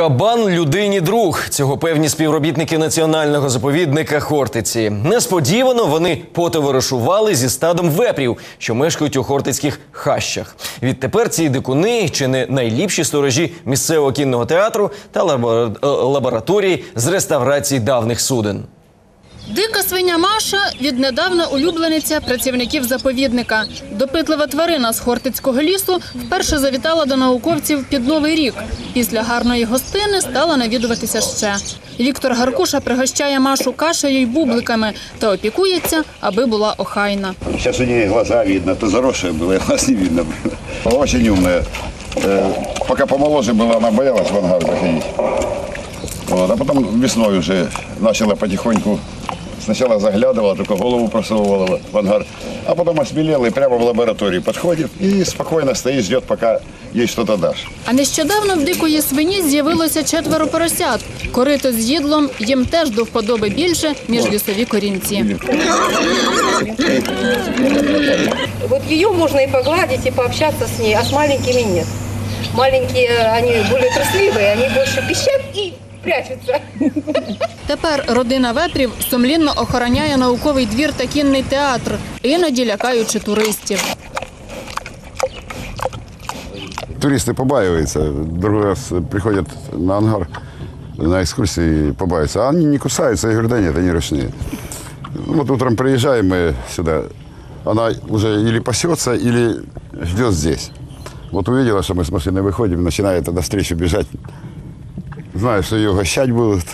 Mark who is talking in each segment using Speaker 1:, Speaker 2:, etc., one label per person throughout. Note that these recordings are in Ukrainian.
Speaker 1: Кабан людині друг. Цього певні співробітники національного заповідника Хортиці. Несподівано вони потоваришували зі стадом вепрів, що мешкають у хортицьких хащах. Відтепер ці дикуни чи не найліпші сторожі місцевого кінного театру та е, лабораторії з реставрації давних суден.
Speaker 2: Дика свиня Маша віднедавна улюблениця працівників заповідника. Допитлива тварина з Хортицького лісу вперше завітала до науковців під новий рік. Після гарної гостини стала навідуватися ще. Віктор Гаркуша пригощає Машу кашею й бубликами та опікується, аби була охайна.
Speaker 3: Сейчас у нее глаза видно, то заросшая была, и глаз не видно было. Очень умная. Э, Пока помоложе была, она боялась в ангар заходить. Вот, а потом весной уже начала потихоньку. Сначала заглядывала, только голову просовывала в ангар, а потом осмелела и прямо в лаборатории подходит и спокойно стоит, ждет, пока ей что-то дашь.
Speaker 2: А нещодавно в дикої свині з'явилося четверо поросят. Корито з їдлом їм теж до вподоби більше, ніж лісові корінці.
Speaker 4: Вот ее можно и погладить, и пообщаться с ней, а с маленькими нет. Маленькие, они более трусливые, они больше пищат и прячутся.
Speaker 2: Тепер родина вепрів сумлінно охороняє науковий двір та кінний театр, іноді лякаючи туристів.
Speaker 3: Туристы побаиваются, другой раз приходят на ангар на экскурсии и побаиваются. А они не кусаются, я говорю, да нет, они ручные. Ну, Вот утром приезжаем мы сюда, она уже или пасется, или ждет здесь. Вот увидела, что мы с машины выходим, начинает навстречу бежать. Знаю, что ее угощать будут.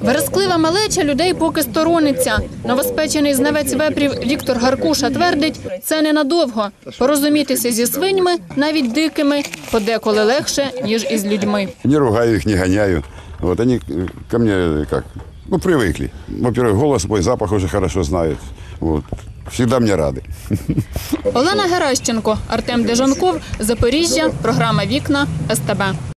Speaker 2: Вересклива малеча людей поки сторониться. Новоспечений знавець вепрів Віктор Гаркуша твердить, це ненадовго. Порозумітися зі свиньми, навіть дикими, подеколи легше, ніж із людьми.
Speaker 3: Не ругаю их, не гоняю. Вот они э, ко мне как, ну, привыкли. Во-первых, голос мой, запах уже хорошо знают. Вот. Всегда мені ради.
Speaker 2: Олена Геращенко, Артем Дежанков, Запоріжжя, програма Вікна СТБ.